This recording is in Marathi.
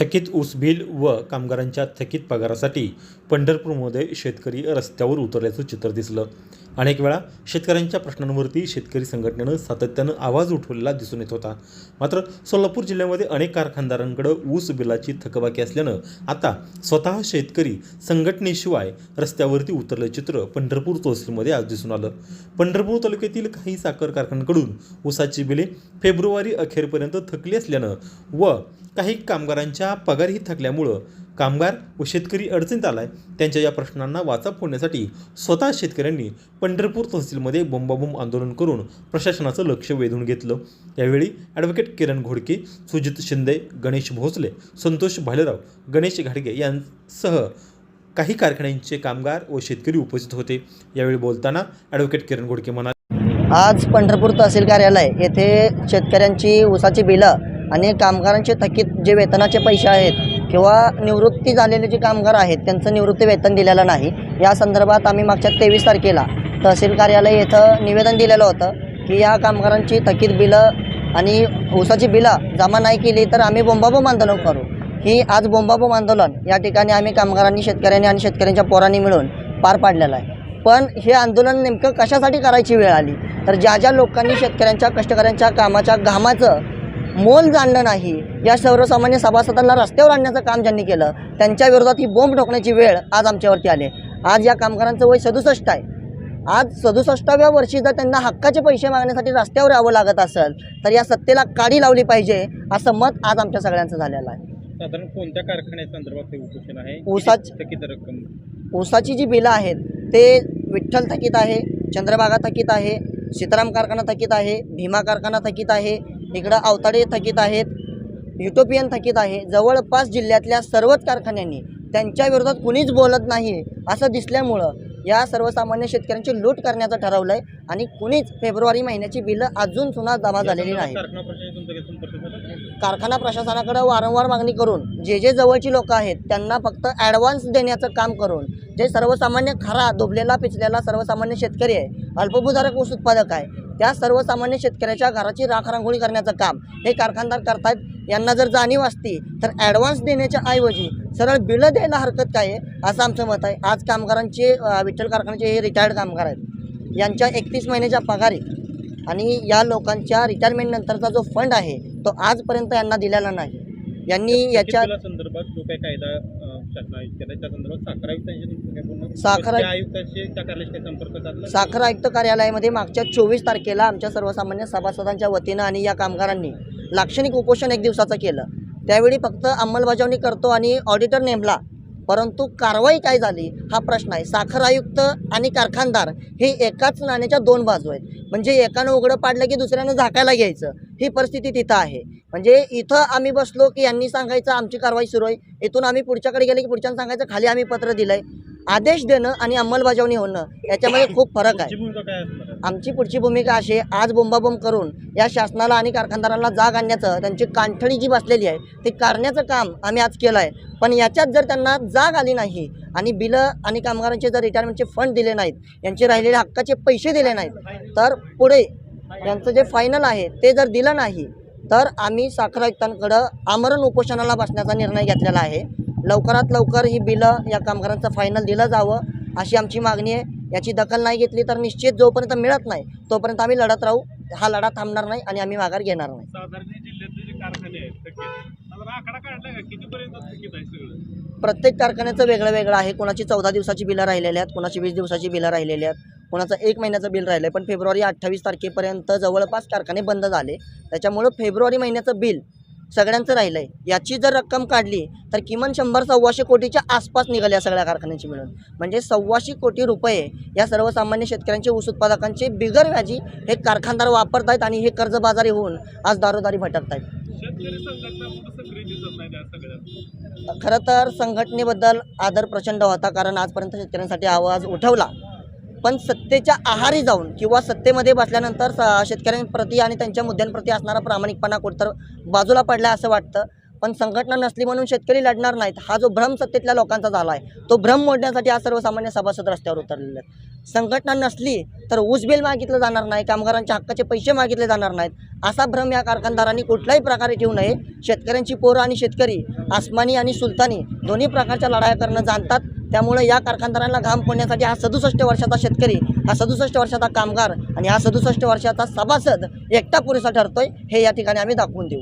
थकीत ऊस बिल व कामगारांच्या थकीत पगारासाठी पंढरपूरमध्ये शेतकरी रस्त्यावर उतरल्याचं चित्र दिसलं. अनेक वेळा शेतकऱ्यांच्या प्रश्नांवरती शेतकरी संघटनेनं सातत्यानं आवाज उठवलेला दिसून येत होता. मात्र सोलापूर जिल्ह्यामध्ये अनेक कारखानदारांकडं ऊस बिलाची थकबाकी असल्यानं आता स्वतः शेतकरी संघटनेशिवाय रस्त्यावरती उतरलं चित्र पंढरपूर तहसीलमध्ये आज दिसून आलं. पंढरपूर तालुक्यातील काही साखर कारखान्यांकडून ऊसाची बिले फेब्रुवारी अखेरपर्यंत थकली असल्यानं व काही कामगारांच्या पगारही थकल्यामुळं कामगार व शेतकरी अडचणीत आलाय. त्यांच्या या प्रश्नांना वाचा फोडण्यासाठी स्वतः शेतकऱ्यांनी पंढरपूर तहसीलमध्ये बोंबाबोंब आंदोलन करून प्रशासनाचं लक्ष वेधून घेतलं. यावेळी ॲडव्होकेट किरण घोडके सुजित शिंदे गणेश भोसले संतोष भालेराव गणेश घाडगे यांसह काही कारखान्यांचे कामगार व शेतकरी उपस्थित होते. यावेळी बोलताना ॲडव्होकेट किरण घोडके म्हणाले आज पंढरपूर तहसील कार्यालय येथे शेतकऱ्यांची ऊसाची बिलं आणि कामगारांचे थकीत जे वेतनाचे पैसे आहेत किंवा निवृत्ती झालेले जे कामगार आहेत त्यांचं निवृत्ती वेतन दिलेलं नाही. या संदर्भात आम्ही मागच्या तेवीस तारखेला तहसील कार्यालय येथं निवेदन दिलेलं होतं की या कामगारांची थकीत बिलं आणि ऊसाची बिलं जमा नाही केली तर आम्ही बोंबाबोंब आंदोलन करू. ही आज बोंबाबोंब आंदोलन या ठिकाणी आम्ही कामगारांनी शेतकऱ्यांनी आणि शेतकऱ्यांच्या पोरांनी मिळून पार पाडलेलं आहे. पण हे आंदोलन नेमकं कशासाठी करायची वेळ आली? तर ज्या ज्या लोकांनी शेतकऱ्यांच्या कष्टकऱ्यांच्या कामाच्या घामाचं मोल जाणलं नाही. या सर्वसामान्य सभासदांना रस्त्यावर आणण्याचं काम ज्यांनी केलं त्यांच्या विरोधात ही बोंब ठोकण्याची वेळ आज आमच्यावरती आली. आज या कामगारांचं वय सदुसष्ट आहे. आज सदुसष्टाव्या वर्षी जर त्यांना हक्काचे पैसे मागण्यासाठी रस्त्यावर यावं लागत असेल तर या सत्तेला काडी लावली पाहिजे असं मत आज आमच्या सगळ्यांचं झालेलं आहे. साधारण कोणत्या कारखान्यासंदर्भात आहे? ऊसाची जी बिलं आहेत ते विठ्ठल थकीत आहे चंद्रभागा थकीत आहे सीताराम कारखाना थकीत आहे भीमा कारखाना थकीत आहे इकडं अवताडे थकीत आहेत युटोपियन थकीत आहे. जवळपास जिल्ह्यातल्या सर्वच कारखान्यांनी त्यांच्या विरोधात कुणीच बोलत नाही असं दिसल्यामुळं या सर्वसामान्य शेतकऱ्यांची लूट करण्याचं ठरवलं आहे आणि कुणीच फेब्रुवारी महिन्याची बिलं अजून सुद्धा जमा झालेली नाही. कारखाना प्रशासनाकडे वारंवार मागणी करून जे जे जवळची लोक आहेत त्यांना फक्त ॲडव्हान्स देण्याचं काम करून जे सर्वसामान्य खरा दुबलेला पिचलेला सर्वसामान्य शेतकरी आहे अल्पभूधारक ऊस उत्पादक आहे त्या सर्वसामान्य शेतकऱ्याच्या घराची राखरांगोळी करण्याचं काम हे कारखानदार करतायत. यांना जर जाणीव असती तर ॲडव्हान्स देण्याच्या ऐवजी सरळ बिलं द्यायला हरकत काय आहे असं आमचं मत आहे. आज कामगारांचे विठ्ठल कारखान्याचे हे रिटायर्ड कामगार आहेत. यांच्या एकतीस महिन्याच्या पगारी आणि या लोकांच्या रिटायरमेंट नंतरचा जो फंड आहे तो आजपर्यंत यांना दिलेला नाही. यांनी याच्या संदर्भात जो काही कायदा साखर साधला? साखर आयुक्त कार्यालयामध्ये मागच्या चोवीस तारखेला आमच्या सर्वसामान्य सभासदांच्या वतीनं आणि या कामगारांनी लाक्षणिक उपोषण एक दिवसाचं केलं. त्यावेळी फक्त अंमलबजावणी करतो आणि ऑडिटर नेमला. परंतु कारवाई काय झाली हा प्रश्न आहे. साखर आयुक्त आणि कारखानदार हे एकाच नाण्याच्या दोन बाजू आहेत. म्हणजे एकानं उघडं पाडलं की दुसऱ्यानं झाकायला घ्यायचं. ही परिस्थिती तिथं आहे. म्हणजे इथं आम्ही बसलो की यांनी सांगायचं आमची कारवाई सुरू आहे. इथून आम्ही पुढच्याकडे गेले की पुढच्यानं सांगायचं खाली आम्ही पत्र दिलंय. आदेश देणं आणि अंमलबजावणी होणं याच्यामध्ये खूप फरक आहे. आहे? आमची पुढची भूमिका अशी आहे, आज बोंबाबोंब करून या शासनाला आणि कारखानदारांना जाग आणण्याचं त्यांची कांठळी जी बसलेली आहे ते करण्याचं काम आम्ही आज केलं आहे पण याच्यात जर त्यांना जाग आली नाही आणि बिलं आणि कामगारांचे जर रिटायरमेंटचे फंड दिले नाहीत यांचे राहिलेले हक्काचे पैसे दिले नाहीत तर पुढे यांचं जे फायनल आहे ते जर दिलं नाही तर आम्ही साखर आयुक्तांकडं आमरण उपोषणाला बसण्याचा निर्णय घेतलेला आहे. लवकरात लवकर ही बिलं या कामगारांचं फायनल दिलं जावं अशी आमची मागणी आहे. याची दखल नाही घेतली तर निश्चित जोपर्यंत मिळत नाही तोपर्यंत आम्ही लढत राहू. हा लढा थांबणार नाही आणि आम्ही माघार घेणार नाही. प्रत्येक कारखान्याचं वेगळं वेगळं आहे. कोणाची चौदा दिवसाची बिलं राहिलेली आहेत कोणाची वीस दिवसाची बिलं राहिलेली आहेत. कोणाचं एक महिन्याचं बिल राहिलं आहे पण फेब्रुवारी अठ्ठावीस तारखेपर्यंत जवळपास कारखाने बंद झाले. त्याच्यामुळं फेब्रुवारी महिन्याचं बिल सगळ्यांचं राहिलं आहे याची जर रक्कम काढली तर किमान शंभर सव्वाशे कोटीच्या आसपास निघाले या सगळ्या कारखान्यांची मिळून. म्हणजे सव्वाशे कोटी रुपये या सर्वसामान्य शेतकऱ्यांचे ऊस उत्पादकांचे बिगर व्याजी हे कारखानदार वापरत आहेत आणि हे कर्जबाजारी होऊन आज दारोदारी भटकत आहेत खरं तर संघटनेबद्दल आदर प्रचंड होता कारण आजपर्यंत शेतकऱ्यांसाठी आवाज उठवला. पण सत्तेच्या आहारी जाऊन किंवा सत्तेमध्ये बसल्यानंतर स- शेतकऱ्यांप्रती आणि त्यांच्या मुद्द्यांप्रती असणारा प्रामाणिकपणा कुठतर बाजूला पडला असं वाटतं. पण संघटना नसली म्हणून शेतकरी लढणार नाहीत. हा जो भ्रम सत्तेतल्या लोकांचा झाला आहे तो भ्रम मोडण्यासाठी आज सर्वसामान्य सभासद रस्त्यावर उतरलेले आहेत. संघटना नसली तर ऊस बिल मागितलं जाणार नाही कामगारांच्या हक्काचे पैसे मागितले जाणार नाहीत. असा भ्रम या कारखानदारांनी कुठल्याही प्रकारे ठेवू नये. शेतकऱ्यांची पोरं आणि शेतकरी आसमानी आणि सुलतानी दोन्ही प्रकारच्या लढाया करणं जाणतात. त्यामुळे या कारखानदारांना घाम फोडण्यासाठी हा सदुसष्ट वर्षाचा शेतकरी हा सदुसष्ट वर्षाचा कामगार आणि हा सदुसष्ट वर्षाचा सभासद एकटा पुरेसा ठरतोय हे या ठिकाणी आम्ही दाखवून देऊ.